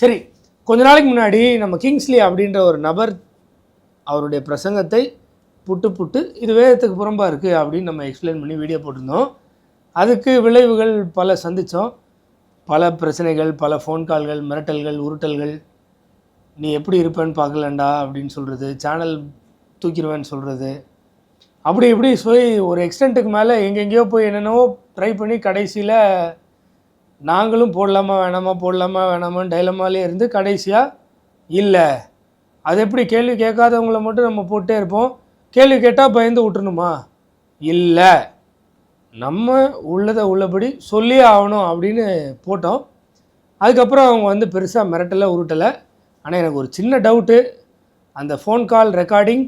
சரி கொஞ்ச நாளைக்கு முன்னாடி நம்ம கிங்ஸ்லி அப்படின்ற ஒரு நபர் அவருடைய பிரசங்கத்தை புட்டு புட்டு இது வேதத்துக்கு புறம்பாக இருக்குது அப்படின்னு நம்ம எக்ஸ்பிளைன் பண்ணி வீடியோ போட்டிருந்தோம். அதுக்கு விளைவுகள் பல சந்தித்தோம் பல பிரச்சனைகள் பல ஃபோன் கால்கள் மிரட்டல்கள் உருட்டல்கள். நீ எப்படி இருப்பேன்னு பார்க்கலண்டா அப்படின்னு சொல்கிறது சேனல் தூக்கிடுவேன்னு சொல்கிறது அப்படி இப்படி சொல்லி ஒரு எக்ஸ்டென்ட்டுக்கு மேலே எங்கெங்கேயோ போய் என்னென்னவோ ட்ரை பண்ணி கடைசியில் நாங்களும் போடலாமா வேணாமா போடலாமா வேணாமான்னு டைலமாலே இருந்து கடைசியாக இல்லை. அது எப்படி கேள்வி கேட்காதவங்கள மட்டும் நம்ம போட்டே இருப்போம். கேள்வி கேட்டால் பயந்து விட்டுணுமா இல்லை. நம்ம உள்ளதை உள்ளபடி சொல்லியே ஆகணும் அப்படின்னு போட்டோம். அதுக்கப்புறம் அவங்க வந்து பெருசாக மிரட்டலை உருட்டலை. ஆனால் எனக்கு ஒரு சின்ன டவுட்டு அந்த ஃபோன் கால் ரெக்கார்டிங்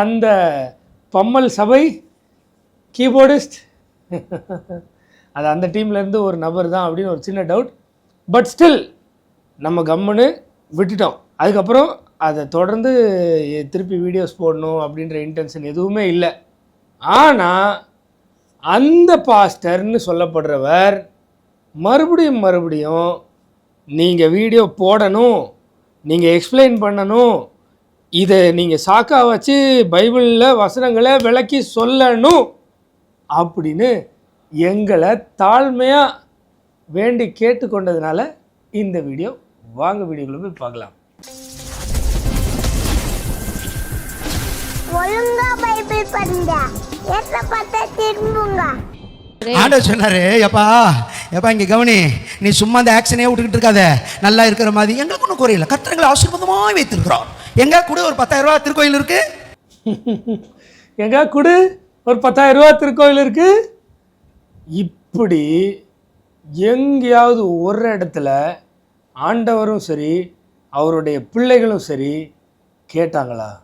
அந்த பம்மல் சபை கீபோர்டிஸ்ட் அது அந்த டீம்லேருந்து ஒரு நபர் தான் அப்படின்னு ஒரு சின்ன டவுட் பட் ஸ்டில் நம்ம கம்முன்னு விட்டுட்டோம். அதுக்கப்புறம் அதை தொடர்ந்து திருப்பி வீடியோஸ் போடணும் அப்படின்ற இன்டென்ஷன் எதுவுமே இல்லை. ஆனால் அந்த பாஸ்டர்னு சொல்லப்படுறவர் மறுபடியும் மறுபடியும் நீங்கள் வீடியோ போடணும் நீங்கள் எக்ஸ்பிளைன் பண்ணணும் இதை நீங்கள் சாக்கா வச்சு பைபிளில் வசனங்களை விளக்கி சொல்லணும். அப்படின்னு எங்களை தாழ்மையாக வேண்டி கேட்டுக்கொண்டதுனால இந்த வீடியோ வாங்க வீடியோக்குள்ள போய் பார்க்கலாம். ஒழுங்கா பைபிள் பண்ணுங்க எத்த பார்த்தா திரும்புங்க. ஆண்டவர் சொன்னாரு எப்பா எப்பா இங்க கவனி. நீ சும்மா அந்த ஆக்ஷனே விட்டுக்கிட்டு இருக்காத. நல்லா இருக்கிற மாதிரி எங்களுக்கு ஒன்றும் குறையில கத்திரங்களை ஆசீர்வாதமாக வைத்திருக்கிறோம். எங்க கூட ஒரு பத்தாயிரம் ரூபாய் திருக்கோயில் இருக்கு? எங்க கொடு ஒரு பத்தாயிரம் ரூபா திருக்கோயில் இருக்குது இப்படி எங்கேயாவது ஒரு இடத்துல ஆண்டவரும் சரி அவருடைய பிள்ளைகளும் சரி கேட்டாங்களா?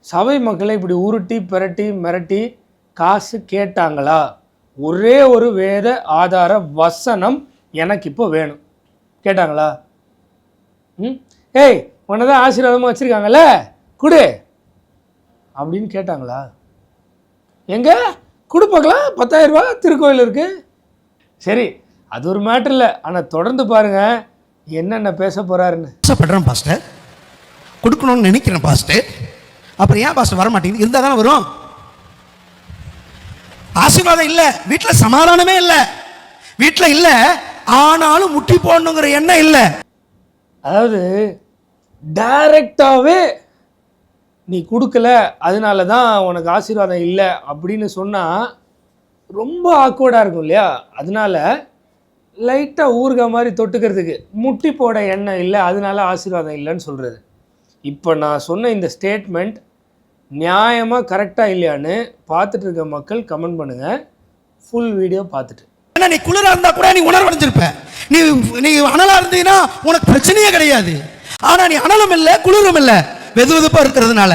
சபை மக்களை இப்படி உருட்டி பிரட்டி மிரட்டி காசு கேட்டாங்களா? ஒரே ஒரு வேத ஆதார வசனம் எனக்கு இப்போ வேணும். கேட்டாங்களா? ம்? ஏய் உன்னை தான் ஆசீர்வாதமாக வச்சுருக்காங்கல்ல? கொடு. அப்படின்னு கேட்டாங்களா? எங்க? கொடு பார்க்கலாம் பத்தாயிரம் ரூபா திருக்கோயில் இருக்கு. சரி அது ஒரு மேட்ரு இல்லை. ஆனால் தொடர்ந்து பாருங்க என்னென்ன பேச போறாருன்னு. ஆசைப்படுறேன் பாஸ்டர் கொடுக்கணும்னு நினைக்கிறேன் பாஸ்டர் அப்புறம் ஏன் பாஸ்டர் வர மாட்டேங்குது இருந்தால் தானே வரும். ஆசீர்வாதம் இல்லை. வீட்டில் சமாதானமே இல்லை. வீட்டில் இல்லை. ஆனாலும் முட்டி போடணுங்கிற எண்ணம் இல்லை. அதாவது டைரக்டாகவே நீ கொடுக்கல அதனால தான் உனக்கு ஆசீர்வாதம் இல்லை அப்படின்னு சொன்னால் ரொம்ப ஆக்வர்டாக இருக்கும் இல்லையா? அதனால லைட்டாக ஊறுக மாதிரி தொட்டுக்கிறதுக்கு முட்டி போட எண்ணம் இல்லை அதனால ஆசீர்வாதம் இல்லைன்னு சொல்கிறது இப்போ நான் சொன்ன இந்த ஸ்டேட்மெண்ட் நியாயமாக கரெக்டாக இல்லையான்னு பார்த்துட்டு இருக்க மக்கள் கமெண்ட் பண்ணுங்கள் ஃபுல் வீடியோ பார்த்துட்டு. ஏன்னா நீ குளிராக இருந்தால் கூட நீ உணர்வடைஞ்சிருப்ப நீ நீ அனலாக இருந்தீங்கன்னா உனக்கு பிரச்சனையே கிடையாது. ஆனால் நீ அனலும் இல்லை குளிரும் இல்லை. வெது வெதுப்பாக இருக்கிறதுனால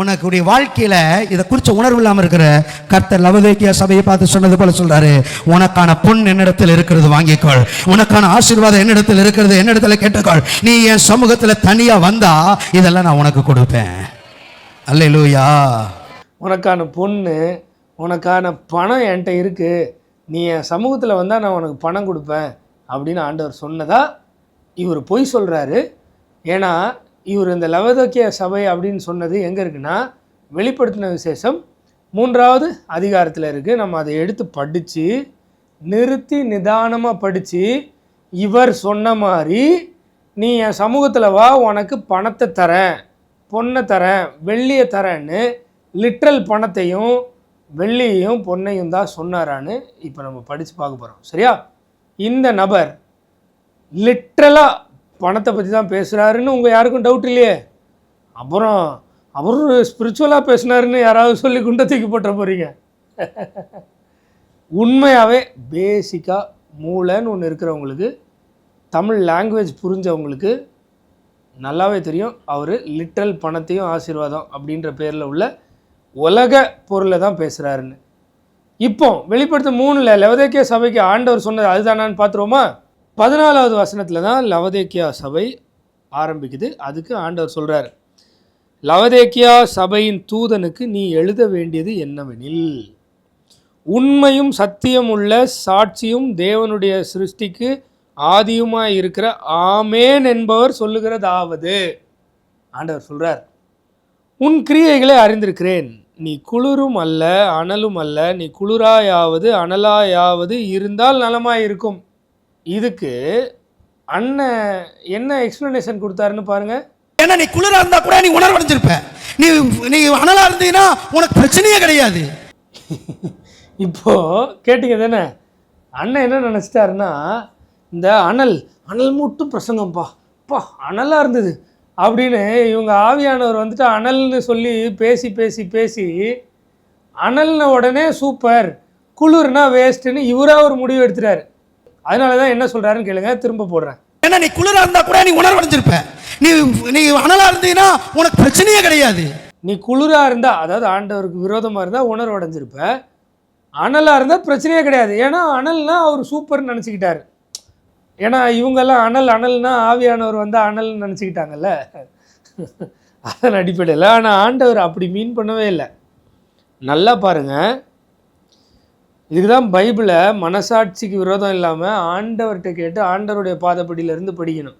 உனக்குடைய வாழ்க்கையில் இதை குறித்த உணர்வு இல்லாமல் இருக்கிற கர்த்தர் லவதேக்கிய சபையை பார்த்து சொன்னது போல சொல்றாரு. உனக்கான பொன் என்னிடத்தில் இருக்கிறது வாங்கிக்கொள். உனக்கான ஆசீர்வாதம் என்னிடத்தில் இருக்கிறது என்னிடத்தில் கேட்டுக்கொள். நீ என் சமூகத்தில் தனியாக வந்தா இதெல்லாம் நான் உனக்கு கொடுப்பேன். அல்லேலூயா. உனக்கான பொண்ணு உனக்கான பணம் என்கிட்ட இருக்குது நீ என் சமூகத்தில் வந்தால் நான் உனக்கு பணம் கொடுப்பேன் அப்படின்னு ஆண்டவர் சொன்னதா இவர் பொய் சொல்கிறாரு ஏன்னா இவர் இந்த லவதோக்கிய சபை அப்படின்னு சொன்னது எங்கே இருக்குன்னா வெளிப்படுத்தின விசேஷம் மூன்றாவது அதிகாரத்தில் இருக்குது நம்ம அதை எடுத்து படித்து நிறுத்தி நிதானமாக படித்து இவர் சொன்ன மாதிரி நீ என் சமூகத்தில் வா உனக்கு பணத்தை தரேன் பொண்ணை தரேன் வெள்ளியை தரேன்னு லிட்ரல் பணத்தையும் வெள்ளியையும் பொண்ணையும் தான் சொன்னாரான்னு இப்போ நம்ம படித்து பார்க்க போகிறோம் சரியா? இந்த நபர் லிட்ரலாக பணத்தை பற்றி தான் பேசுகிறாருன்னு உங்கள் யாருக்கும் டவுட் இல்லையே? அப்புறம் அவர் ஸ்பிரிச்சுவலாக பேசினாருன்னு யாராவது சொல்லி குண்டை தூக்கி போட்டுற போகிறீங்க உண்மையாகவே பேசிக்காக மூளைன்னு ஒன்று இருக்கிறவங்களுக்கு தமிழ் லாங்குவேஜ் புரிஞ்சவங்களுக்கு நல்லாவே தெரியும். அவர் லிட்ரல் பணத்தையும் ஆசீர்வாதம் அப்படின்ற பேரில் உள்ள உலக பொருளை தான் பேசுகிறாருன்னு இப்போ வெளிப்படுத்த மூணில் லெவதேக்கிய சபைக்கு ஆண்டவர் சொன்னது அதுதானான்னு பார்த்துருவோமா? பதினாலாவது வசனத்தில் தான் லவதேக்கியா சபை ஆரம்பிக்குது. அதுக்கு ஆண்டவர் சொல்கிறார் லவதேக்கியா சபையின் தூதனுக்கு நீ எழுத வேண்டியது என்னவெனில் உண்மையும் சத்தியம் உள்ள சாட்சியும் தேவனுடைய சிருஷ்டிக்கு ஆதியுமாய் இருக்கிற ஆமேன் என்பவர் சொல்லுகிறதாவது. ஆண்டவர் சொல்கிறார் உன் கிரியைகளை அறிந்திருக்கிறேன். நீ குளிரும் அல்ல அனலும் அல்ல. நீ குளிராயாவது அனலாயாவது இருந்தால் நலமாய் இருக்கும் இதுக்கு அண்ணன் என்ன எக்ஸ்ப்ளனேஷன் கொடுத்தாருன்னு பாருங்க. ஏன்னா நீ குளிரா இருந்தா கூட நீ உணர்வடைஞ்சிருப்ப நீ நீ அனலா இருந்தீங்கன்னா உனக்கு பிரச்சனையே கிடையாது. இப்போ கேட்டீங்க தானே? அண்ணன் என்ன நினச்சிட்டாருன்னா இந்த அனல் அனல் மூட்டும் பிரசங்கம்ப்பா. பா அனலாக இருந்தது. அப்படின்னு இவங்க ஆவியானவர் வந்துட்டு அனல்னு சொல்லி பேசி பேசி பேசி அனல்ன உடனே சூப்பர். குளிர்னா வேஸ்ட்டுன்னு இவராக ஒரு முடிவு எடுத்துட்டாரு. அதனால தான் என்ன சொல்கிறாருன்னு கேளுங்க திரும்ப போடுறேன். ஏன்னா நீ குளிரா இருந்தா கூட நீ உணர்வடைஞ்சிருப்ப நீ நீ அனலா இருந்தீங்கன்னா உனக்கு பிரச்சனையே கிடையாது. நீ குளிராக இருந்தால் அதாவது ஆண்டவருக்கு விரோதமாக இருந்தால் உணர்வு அடைஞ்சிருப்ப. அனலாக இருந்தால் பிரச்சனையே கிடையாது. ஏன்னா அனல்னா அவர் சூப்பர்னு நினச்சிக்கிட்டாரு. ஏன்னா இவங்கெல்லாம் அனல் அனல்னா ஆவியானவர் வந்து அனல்னு நினச்சிக்கிட்டாங்கல்ல. அதன் அடிப்படையில் ஆனால் ஆண்டவர் அப்படி மீன் பண்ணவே இல்லை. நல்லா பாருங்கள் இதுக்கு தான் பைபிளை மனசாட்சிக்கு விரோதம் இல்லாமல் ஆண்டவர்கிட்ட கேட்டு ஆண்டவருடைய பாதப்படியிலேருந்து படிக்கணும்.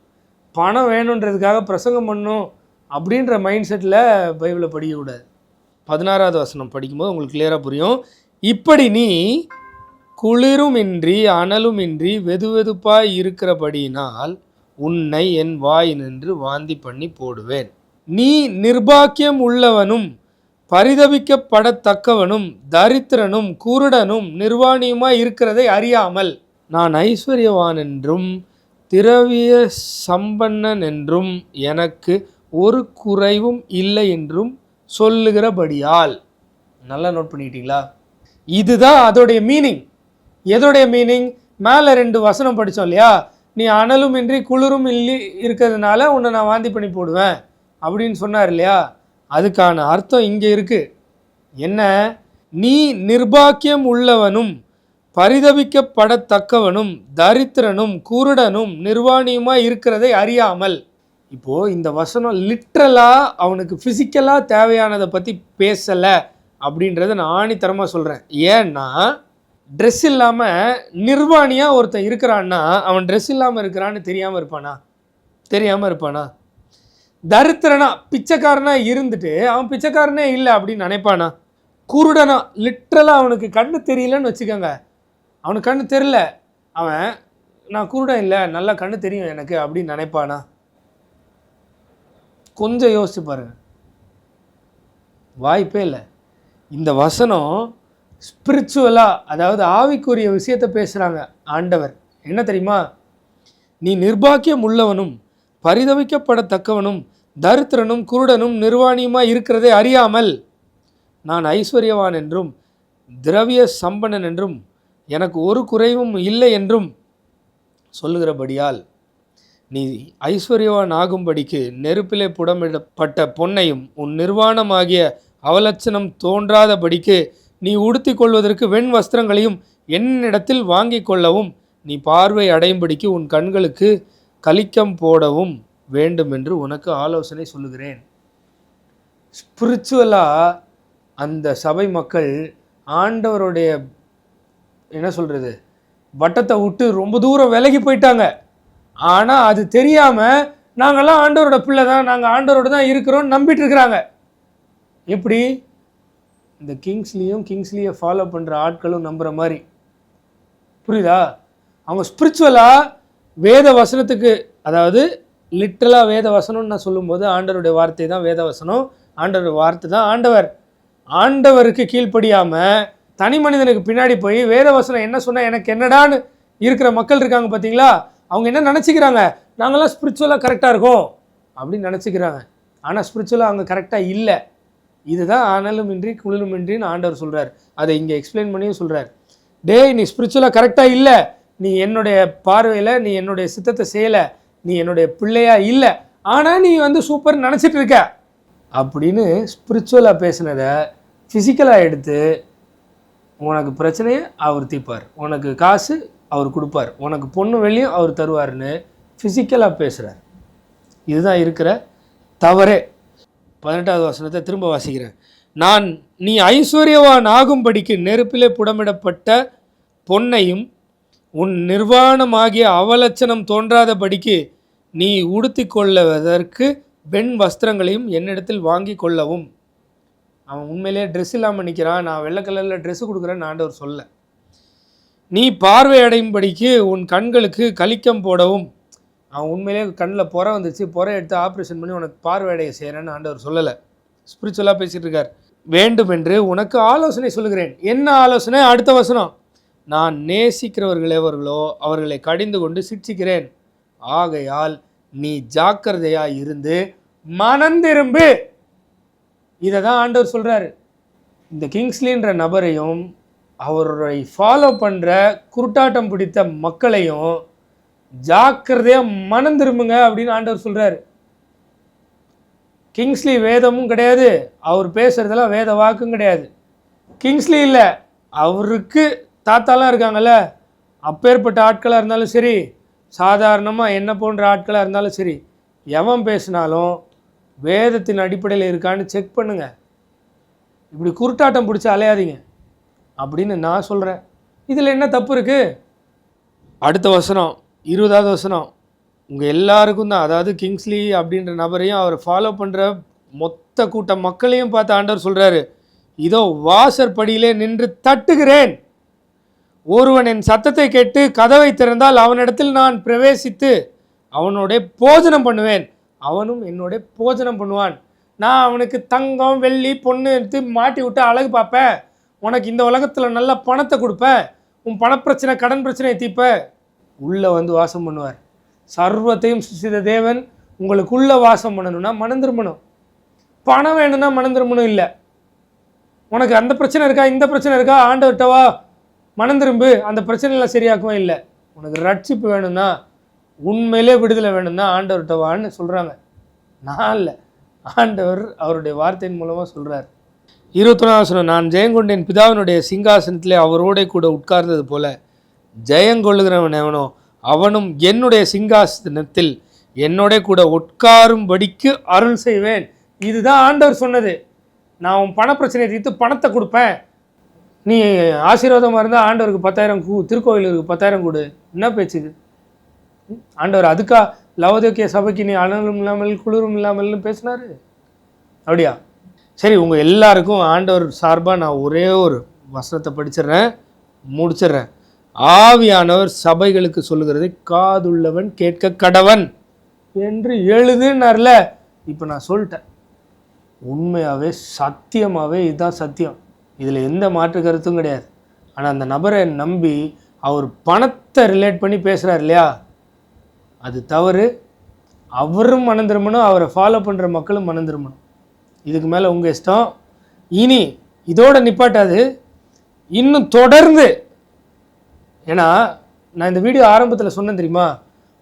பணம் வேணுன்றதுக்காக பிரசங்கம் பண்ணும் அப்படின்ற மைண்ட் செட்டில் பைபிளை படிக்கக்கூடாது பதினாறாவது வசனம் படிக்கும்போது உங்களுக்கு கிளியராக புரியும். இப்படி நீ குளிருமின்றி அனலுமின்றி வெதுவெதுப்பாய் இருக்கிறபடியினால் உன்னை என் வாய் நின்று வாந்தி பண்ணி போடுவேன். நீ நிர்பாக்கியம் உள்ளவனும் பரிதபிக்கப்படத்தக்கவனும் தரித்திரனும் குருடனும் நிர்வாணியுமாய் இருக்கிறதை அறியாமல் நான் ஐஸ்வர்யவான் என்றும் திரவிய சம்பன்னன் என்றும் எனக்கு ஒரு குறைவும் இல்லை என்றும் சொல்லுகிறபடியால். நல்லா நோட் பண்ணிக்கிட்டீங்களா இதுதான் அதோடைய மீனிங் எதோடைய மீனிங் மேலே ரெண்டு வசனம் படித்தோம் இல்லையா? நீ அனலும் இன்றி குளிரும் இல்லை இருக்கிறதுனால உன்னை நான் வாந்தி பண்ணி போடுவேன் அப்படின்னு சொன்னார் இல்லையா? அதுக்கான அர்த்தம் இங்கே இருக்குது என்ன? நீ நிர்பாக்கியம் உள்ளவனும் பரிதபிக்கப்படத்தக்கவனும் தரித்திரனும் குருடனும் நிர்வாணியுமாக இருக்கிறதை அறியாமல். இப்போது இந்த வசனம் லிட்ரலாக அவனுக்கு ஃபிசிக்கலாக தேவையானதை பற்றி பேசலை அப்படின்றத நான் ஆணித்தரமாக சொல்கிறேன் ஏன்னா ட்ரெஸ் இல்லாமல் நிர்வாணியாக ஒருத்தன் இருக்கிறான்னா அவன் ட்ரெஸ் இல்லாமல் இருக்கிறான்னு தெரியாமல் இருப்பானா? தெரியாமல் இருப்பானா? தரித்திரனா பிச்சைக்காரனா இருந்துட்டு அவன் பிச்சைக்காரனே இல்லை அப்படின்னு நினைப்பானா? குருடனா லிட்ரலாக அவனுக்கு கண்ணு தெரியலன்னு வச்சுக்கோங்க. அவனுக்கு கண்ணு தெரியல. அவன் நான் குருடன் இல்லை நல்லா கண்ணு தெரியும் எனக்கு அப்படின்னு நினைப்பானா? கொஞ்சம் யோசிச்சு பாருங்க. வாய்ப்பே இல்லை. இந்த வசனம் ஸ்பிரிச்சுவலாக அதாவது ஆவிக்குரிய விஷயத்தை பேசுகிறாங்க ஆண்டவர். என்ன தெரியுமா? நீ நிர்பாக்கியம் உள்ளவனும் பரிதவிக்கப்படத்தக்கவனும் தரித்திரனும் குருடனும் நிர்வாணியுமாய் இருக்கிறதை அறியாமல் நான் ஐஸ்வர்யவான் என்றும் திரவிய சம்பனன் என்றும் எனக்கு ஒரு குறைவும் இல்லை என்றும் சொல்லுகிறபடியால் நீ ஐஸ்வர்யவான் ஆகும்படிக்கு நெருப்பிலே புடமிடப்பட்ட பொன்னையும் உன் நிர்வாணமாகிய அவலட்சணம் தோன்றாதபடிக்கு நீ உடுத்திக் கொள்வதற்கு வெண் வஸ்திரங்களையும் என்னிடத்தில் வாங்கிக் கொள்ளவும் நீ பார்வை அடையும்படிக்கு உன் கண்களுக்கு கலிக்கம் போடவும் வேண்டும் என்று உனக்கு ஆலோசனை சொல்லுகிறேன். ஸ்பிரிச்சுவலாக அந்த சபை மக்கள் ஆண்டவருடைய என்ன சொல்கிறது வட்டத்தை விட்டு ரொம்ப தூரம் விலகி போயிட்டாங்க. ஆனால் அது தெரியாமல் நாங்கள்லாம் ஆண்டவரோட பிள்ளை தான் நாங்கள் ஆண்டவரோட தான் இருக்கிறோம்னு நம்பிட்டு இருக்கிறாங்க. எப்படி? இந்த கிங்ஸ்லேயும் கிங்ஸ்லேயே ஃபாலோ பண்ணுற ஆட்களும் நம்புகிற மாதிரி. புரியுதா? அவங்க ஸ்பிரிச்சுவலாக வேத வசனத்துக்கு அதாவது லிட்டலாக வேத வசனம்னு நான் சொல்லும்போது ஆண்டவருடைய வார்த்தை தான் வேத வசனம் ஆண்டவருடைய வார்த்தை தான் ஆண்டவர். ஆண்டவருக்கு கீழ்ப்படியாமல் தனி மனிதனுக்கு பின்னாடி போய் வேத வசனம் என்ன சொன்னால் எனக்கு என்னடான்னு இருக்கிற மக்கள் இருக்காங்க பார்த்தீங்களா அவங்க என்ன நினச்சிக்கிறாங்க? நாங்களாம் ஸ்பிரிச்சுவலாக கரெக்டாக இருக்கோம் அப்படின்னு நினச்சிக்கிறாங்க. ஆனால் ஸ்பிரிச்சுவலாக அவங்க கரெக்டாக இல்லை. இதுதான் ஆனலுமின்றி குளிருமின்றின்னு ஆண்டவர் சொல்கிறார் அதை இங்கே எக்ஸ்பிளைன் பண்ணியும் சொல்கிறார் டேய் நீ ஸ்பிரிச்சுவலாக கரெக்டாக இல்லை. நீ என்னுடைய பார்வையில் நீ என்னுடைய சித்தத்தை செய்யலை நீ என்னுடைய பிள்ளையா இல்லை ஆனால் நீ வந்து சூப்பர் நினச்சிட்டு இருக்க. அப்படின்னு ஸ்பிரிச்சுவலாக பேசினதை ஃபிசிக்கலாக எடுத்து உனக்கு பிரச்சனையை அவர் தீர்ப்பார். உனக்கு காசு அவர் கொடுப்பார். உனக்கு பொண்ணு வெளியும் அவர் தருவார்னு ஃபிசிக்கலாக பேசுகிறார் இதுதான் இருக்கிற தவறே. பதினெட்டாவது வசனத்தை திரும்ப வாசிக்கிறேன். நான் நீ ஐஸ்வர்யவான் ஆகும்படிக்கு நெருப்பிலே புடமிடப்பட்ட பொன்னையும் உன் நிர்வாணமாகிய அவலட்சணம் தோன்றாதபடிக்கு நீ உடுத்தி கொள்ளுவதற்கு வெண் வஸ்திரங்களையும் என்னிடத்தில் வாங்கி கொள்ளவும். அவன் உண்மையிலே ட்ரெஸ் இல்லாமல் நிற்கிறான் நான் வெள்ளை கலரில் ட்ரெஸ் கொடுக்குறேன்னு ஆண்டவர் சொல்ல. நீ பார்வையடையும்படிக்கு உன் கண்களுக்கு கலிக்கம் போடவும். அவன் உண்மையிலே கண்ணில் புற வந்துச்சு புற எடுத்து ஆப்ரேஷன் பண்ணி உனக்கு பார்வையடைய செய்கிறேன்னு ஆண்டவர் சொல்லலை. ஸ்பிரிச்சுவலாக பேசிகிட்டு இருக்கார். வேண்டுமென்று உனக்கு ஆலோசனை சொல்லுகிறேன். என்ன ஆலோசனை? அடுத்த வசனம். நான் நேசிக்கிறவர்களேவர்களோ அவர்களை கடிந்து கொண்டு சிட்சிக்கிறேன். ஆகையால் நீ ஜாக்கிரதையா இருந்து மனந்திரும்பு இதை தான் ஆண்டவர் சொல்கிறாரு இந்த கிங்ஸ்லின்ற நபரையும் அவரை ஃபாலோ பண்ணுற குருட்டாட்டம் பிடித்த மக்களையும் ஜாக்கிரதையாக மனம் திரும்புங்க அப்படின்னு ஆண்டவர் சொல்கிறாரு கிங்ஸ்லி வேதமும் கிடையாது. அவர் பேசுகிறதெல்லாம் வேத வாக்கும் கிடையாது. கிங்ஸ்லி இல்லை அவருக்கு தாத்தாலாம் இருக்காங்கல்ல அப்பேற்பட்ட ஆட்களாக இருந்தாலும் சரி சாதாரணமாக என்ன போன்ற ஆட்களாக இருந்தாலும் சரி எவன் பேசினாலும் வேதத்தின் அடிப்படையில் இருக்கான்னு செக் பண்ணுங்க. இப்படி குருட்டாட்டம் பிடிச்சி அலையாதீங்க. அப்படின்னு நான் சொல்கிறேன் இதில் என்ன தப்பு இருக்குது அடுத்த வசனம் இருபதாவது வசனம். உங்கள் எல்லாருக்கும் தான் அதாவது கிங்ஸ்லி அப்படின்ற நபரையும் அவர் ஃபாலோ பண்ணுற மொத்த கூட்ட மக்களையும் பார்த்து ஆண்டவர் சொல்கிறாரு இதோ வாசற்படியிலே நின்று தட்டுகிறேன். ஒருவன் என் சத்தத்தை கேட்டு கதவை திறந்தால் அவனிடத்தில் நான் பிரவேசித்து அவனோட போஜனம் பண்ணுவேன். அவனும் என்னோட போஜனம் பண்ணுவான். நான் அவனுக்கு தங்கம் வெள்ளி பொண்ணு எடுத்து மாட்டி விட்டு அழகு பார்ப்பேன். உனக்கு இந்த உலகத்தில் நல்ல பணத்தை கொடுப்பேன். உன் பணப்பிரச்சனை கடன் பிரச்சனையை தீப்ப உள்ளே வந்து வாசம் பண்ணுவார். சர்வத்தையும் சிசித தேவன் உங்களுக்குள்ள வாசம் பண்ணணும்னா மனம் திரும்பணும். பணம் வேணும்னா மனம் திரும்பணும் இல்லை. உனக்கு அந்த பிரச்சனை இருக்கா இந்த பிரச்சனை இருக்கா? ஆண்டவர்கிட்டவா மனம் திரும்பு அந்த பிரச்சனையெல்லாம் சரியாக்குவே இல்லை. உனக்கு ரட்சிப்பு வேணும்னா உண்மையிலே விடுதலை வேணும்னா ஆண்டவர்கிட்ட வான்னு சொல்கிறாங்க நான் இல்லை. ஆண்டவர் அவருடைய வார்த்தையின் மூலமாக சொல்கிறார் இருபத்தொன்னாவசனம் நான் ஜெயங்கொண்டேன் பிதாவினுடைய சிங்காசனத்திலே அவரோட கூட உட்கார்ந்தது போல ஜெயங்கொள்ளுகிறவன் எவனோ அவனும் என்னுடைய சிங்காசனத்தில் என்னோட கூட உட்காரும்படிக்கு அருள் செய்வேன். இதுதான் ஆண்டவர் சொன்னது. நான் உன் பண பிரச்சனையை தீர்த்து பணத்தை கொடுப்பேன். நீ ஆசீர்வாதமாக இருந்தால் ஆண்டவருக்கு பத்தாயிரம் கூ திருக்கோயிலுக்கு பத்தாயிரம் கொடு. என்ன பேச்சு ஆண்டவர் அதுக்கா லவதோக்கிய சபைக்கு நீ அனலும் இல்லாமல் குளிரும் இல்லாமல்னு பேசினாரு. அப்படியா? சரி உங்கள் எல்லாருக்கும் ஆண்டவர் சார்பாக நான் ஒரே ஒரு வசனத்தை படிச்சிடுறேன் முடிச்சிடுறேன். ஆவியானவர் சபைகளுக்கு சொல்லுகிறதை காதுள்ளவன் கேட்க கடவன் என்று எழுதுனார்ல. இப்போ நான் சொல்லிட்டேன். உண்மையாகவே சத்தியமாகவே இதுதான் சத்தியம். இதில் எந்த மாற்று கருத்தும் கிடையாது. ஆனால் அந்த நபரை நம்பி அவர் பணத்தை ரிலேட் பண்ணி பேசுகிறார் இல்லையா? அது தவறு. அவரும் மனம் திரும்பணும் அவரை ஃபாலோ பண்ணுற மக்களும் மனம் திரும்பணும். இதுக்கு மேலே உங்கள் இஷ்டம். இனி இதோட நிப்பாட்டாது. இன்னும் தொடர்ந்து. ஏன்னா நான் இந்த வீடியோ ஆரம்பத்தில் சொன்னேன் தெரியுமா?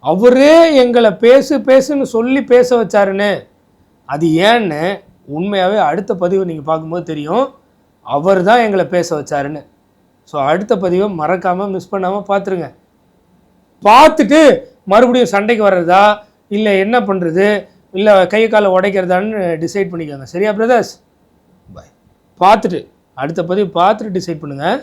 அவரே எங்களை பேசு பேசுன்னு சொல்லி பேச வச்சாருன்னு. அது ஏன்னு உண்மையாகவே அடுத்த பதிவு நீங்கள் பார்க்கும்போது தெரியும். அவர் தான் எங்களை பேச வச்சாருன்னு. ஸோ அடுத்த பதிவை மறக்காமல் மிஸ் பண்ணாமல் பார்த்துருங்க. பார்த்துட்டு மறுபடியும் சண்டைக்கு வர்றதா? இல்லை என்ன பண்ணுறது இல்லை கை காலை உடைக்கிறதான்னு டிசைட் பண்ணிக்கோங்க. சரியா பிரதர்ஸ் பாய் பார்த்துட்டு அடுத்த பதிவு பார்த்துட்டு டிசைட் பண்ணுங்கள்